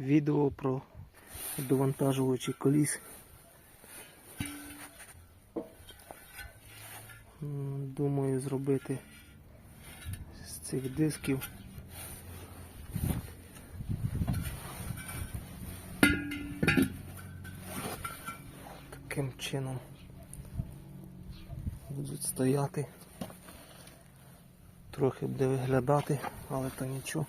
відео про довантажувачі коліс. Думаю зробити з цих дисків. Таким чином будуть стояти. Трохи буде виглядати, але то нічого.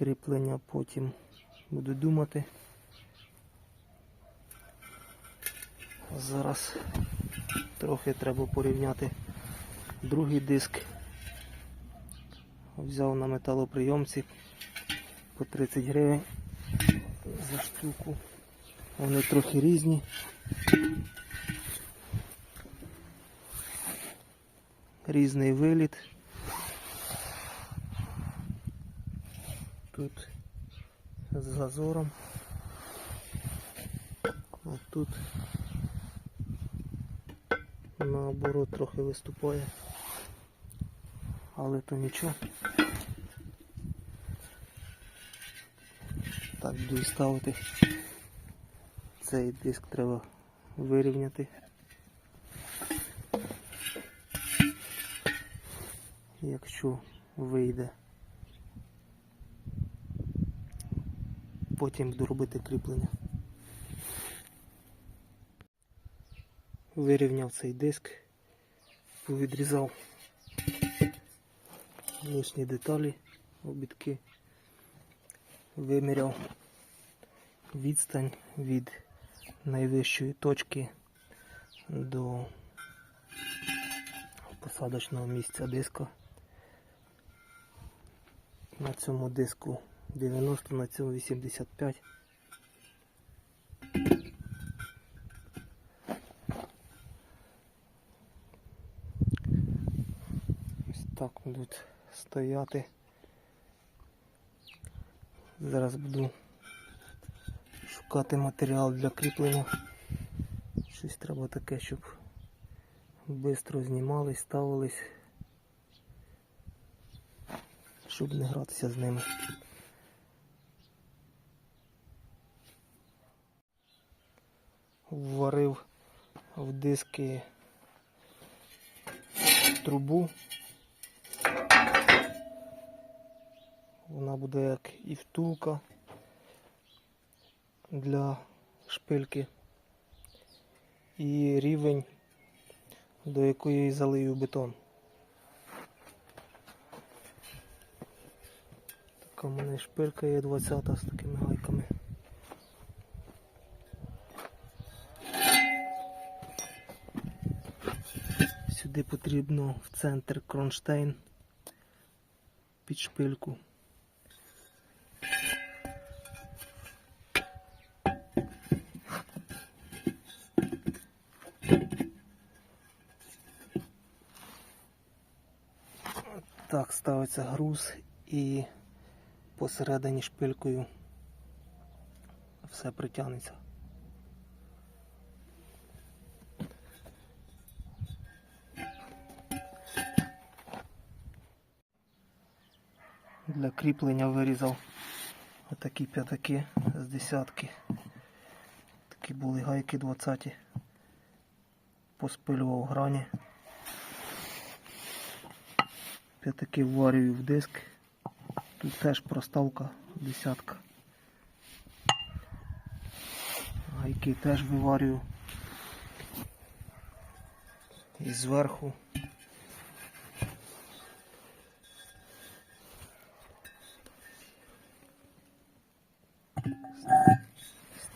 Кріплення потім буду думати. Зараз трохи треба порівняти другий диск. Взяв на металоприйомці по 30 гривень за штуку. Вони трохи різні. Різний виліт. Тут з зазором. А тут наоборот трохи виступає. Але то нічого. Так, буду ставити. Цей диск треба вирівняти. Якщо вийде. Потім буду робити кріплення. Вирівняв цей диск, повідрізав лишні деталі, обідки, виміряв відстань від найвищої точки до посадочного місця диска. На цьому диску 90, на цьому 85. Ось так будуть стояти. Зараз буду шукати матеріал для кріплення. Щось треба таке, щоб швидко знімались, ставились, щоб не гратися з ними. Вварив в диски трубу. Вона буде як і втулка для шпильки і рівень, до якої залию бетон. Така в мене шпилька є 20 з такими гайками. Сюди потрібно в центр кронштейн під шпильку. Так, ставиться груз і посередині шпилькою все притягнеться. Кріплення вирізав отакі п'ятаки з десятки. Такі були гайки 20. Поспилював грані. П'ятаки вварюю в диск. Тут теж проставка десятка. Гайки теж виварюю. І зверху.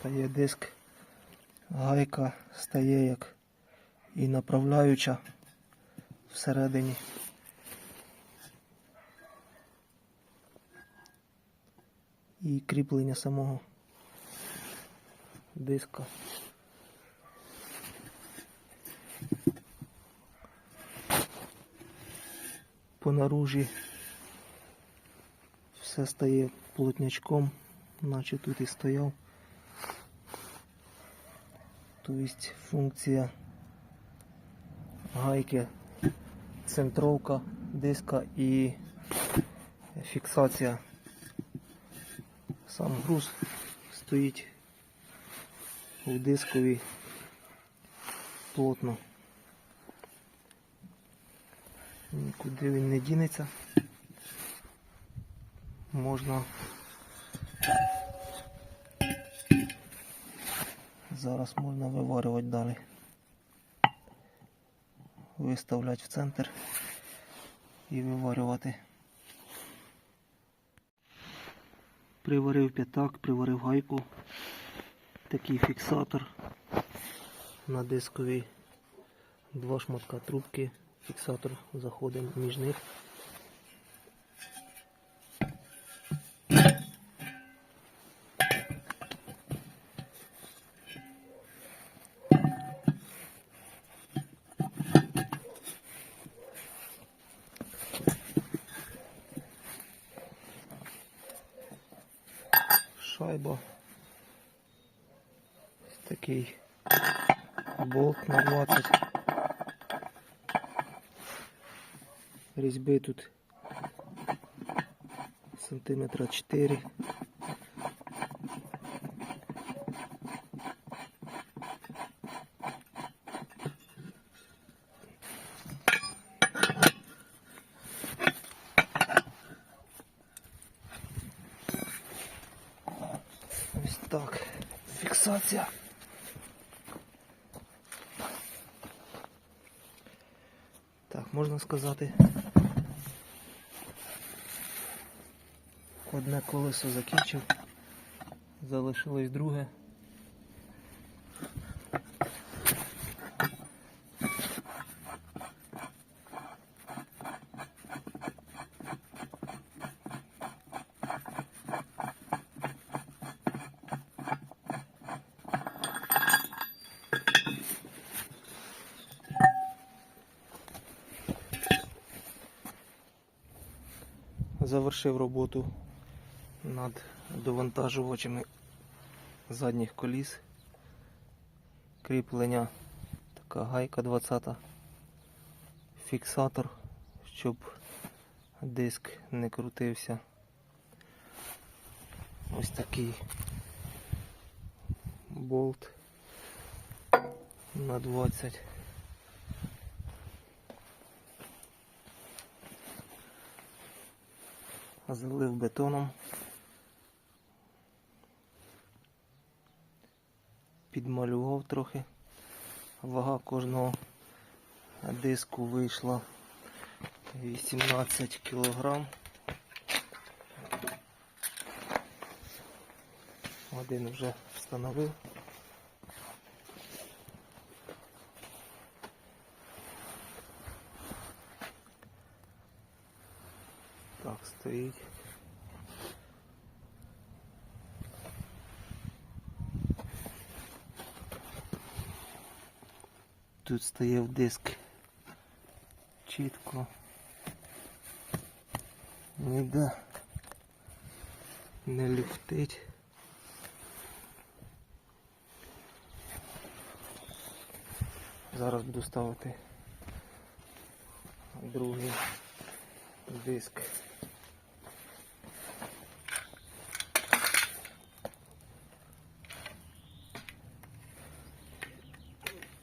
Стає диск, гайка стає як і направляюча всередині. І кріплення самого диска. По наружі все стає плотнячком, наче тут і стояв. Тобто функція гайки, центровка диска і фіксація. Сам груз стоїть у дискові плотно. Нікуди він не дінеться. Можна зараз можна виварювати далі. Виставляти в центр і виварювати. Приварив п'ятак, приварив гайку. Такий фіксатор на дисковій. Два шматка трубки. Фіксатор заходить між них. Шайба. Ось Такий болт на 20. Різьби тут сантиметра 4. Ось так. Фіксація. Так, можна сказати. Одне колесо закінчив, залишилось друге. Завершив роботу над довантажувачами задніх коліс. Кріплення така гайка 20 фіксатор, щоб диск не крутився. Ось такий болт на 20. Залив бетоном. Підмалював трохи. Вага кожного диску вийшла 18 кілограм. Один вже встановив. Так, стоїть. Тут стояв диск чітко. Ніде не люфтить. Зараз буду ставити другий диск.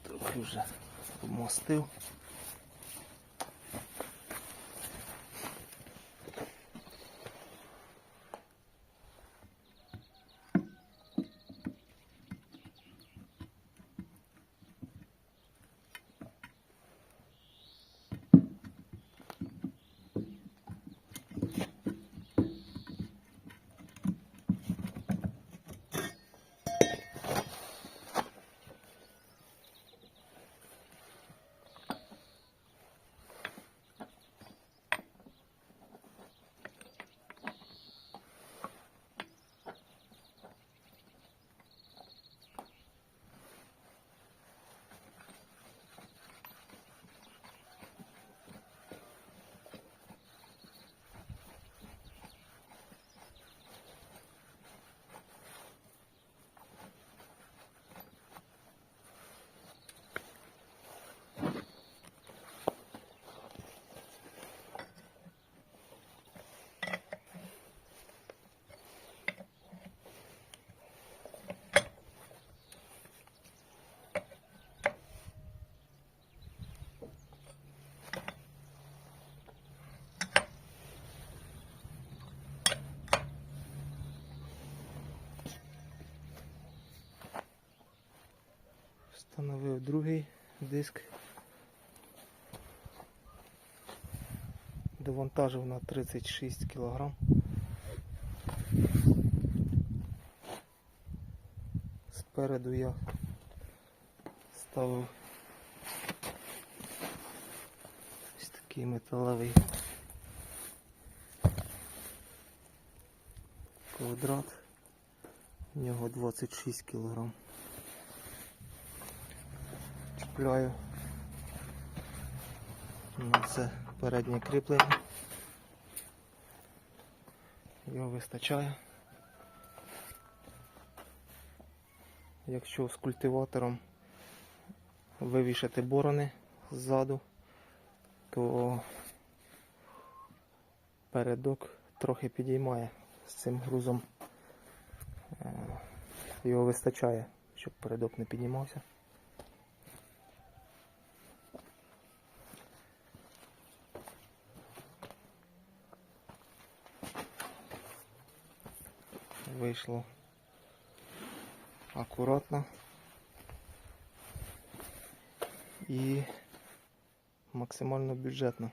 Трохи вже помостив. Встановив другий диск. Довантажив на 36 кг. Спереду я ставив ось такий металевий квадрат. У нього 26 кг. Чіпляю на це переднє кріплення. Його вистачає. Якщо з культиватором вивішати борони ззаду, то передок трохи підіймає з цим грузом. Е, Його вистачає, щоб передок не піднімався. Вийшло акуратно і максимально бюджетно.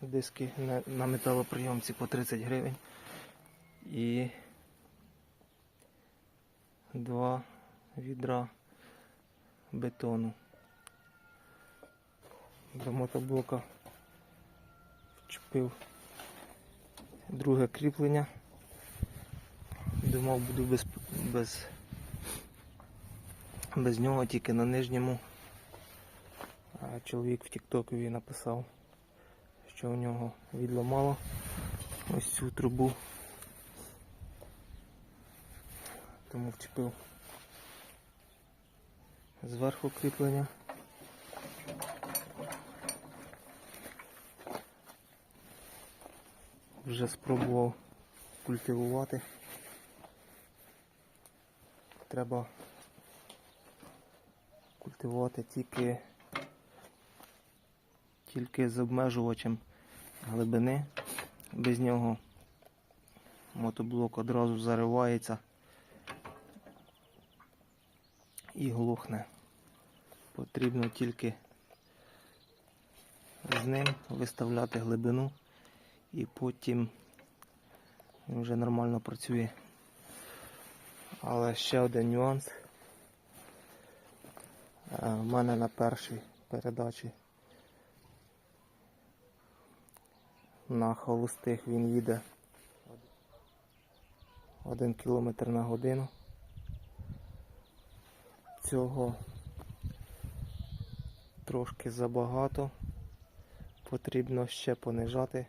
Диски на, металоприйомці по 30 гривень і два відра бетону. До мотоблока вчепив друге кріплення. Думав, буду без, без, без нього, тільки на нижньому. А чоловік в Тіктокові написав, що у нього відламало ось цю трубу. Тому вчепив зверху кріплення. Вже спробував культивувати. Треба культивувати тільки, тільки з обмежувачем глибини. Без нього мотоблок одразу заривається і глухне. Потрібно тільки з ним виставляти глибину і потім він вже нормально працює. Але ще один нюанс. У мене на першій передачі на холостих він їде 1 км на годину. Цього трошки забагато. Потрібно ще понижати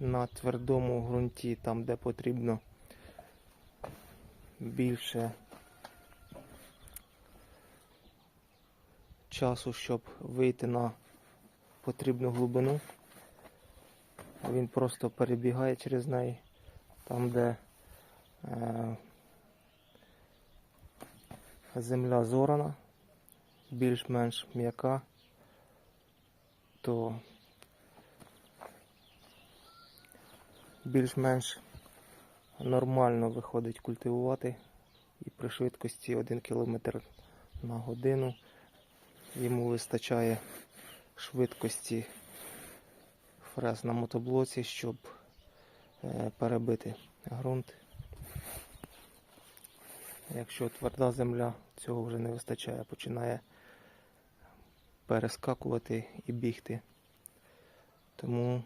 на твердому ґрунті, там де потрібно більше часу, щоб вийти на потрібну глибину. Він просто перебігає через неї, там, де е, земля зорана, більш-менш м'яка, то більш-менш нормально виходить культивувати і при швидкості 1 км на годину йому вистачає швидкості фрез на мотоблоці, щоб е, перебити ґрунт. Якщо тверда земля, цього вже не вистачає, починає перескакувати і бігти. Тому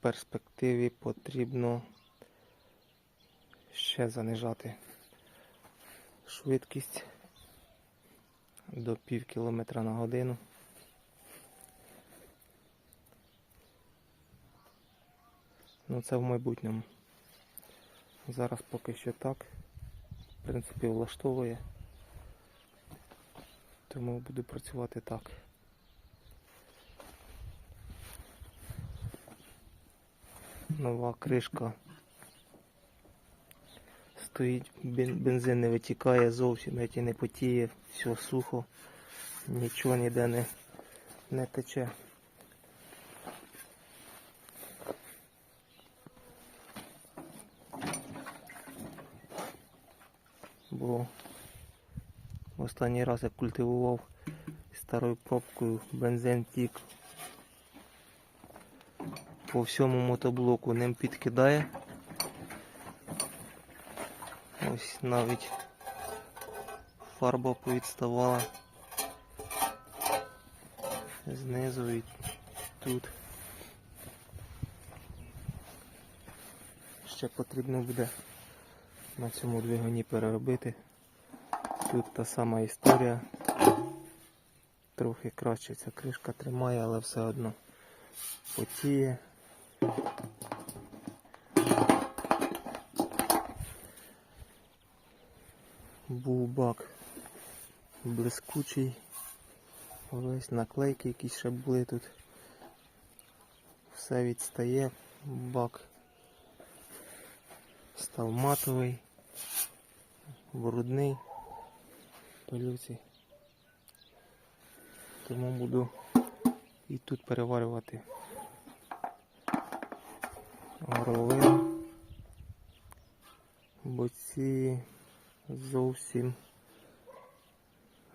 перспективі потрібно ще занижати швидкість до пів кілометра на годину. Ну це в майбутньому. Зараз поки що так. В принципі, влаштовує. Тому буду працювати так. Нова кришка. Стоїть, бензин не витікає зовсім, навіть і не потіє, все сухо, нічого ніде не, не тече. Бо Останній раз я культивував старою пробкою, бензин тік. По всьому мотоблоку ним підкидає. Ось навіть фарба повідставала знизу і тут. Ще потрібно буде на цьому двигуні переробити. Тут та сама історія. Трохи краще ця кришка тримає, але все одно потіє. Був бак блискучий. Ось наклейки якісь ще були тут. Все відстає, бак став матовий, брудний, пилюці. Тому буду і тут переварювати горловину, бо ці зовсім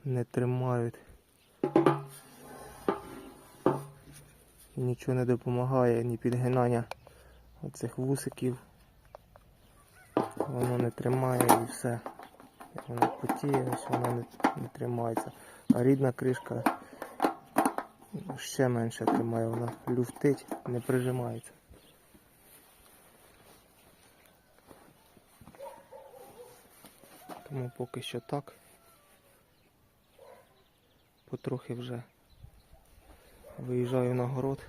не тримають. Нічого не допомагає, ні підгинання оцих вусиків. Воно не тримає і все. Воно потіє, ось воно не, не тримається. А рідна кришка ще менше тримає, вона люфтить, не прижимається. Тому поки що так. Потрохи вже виїжджаю на город.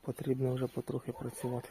Потрібно вже потрохи працювати.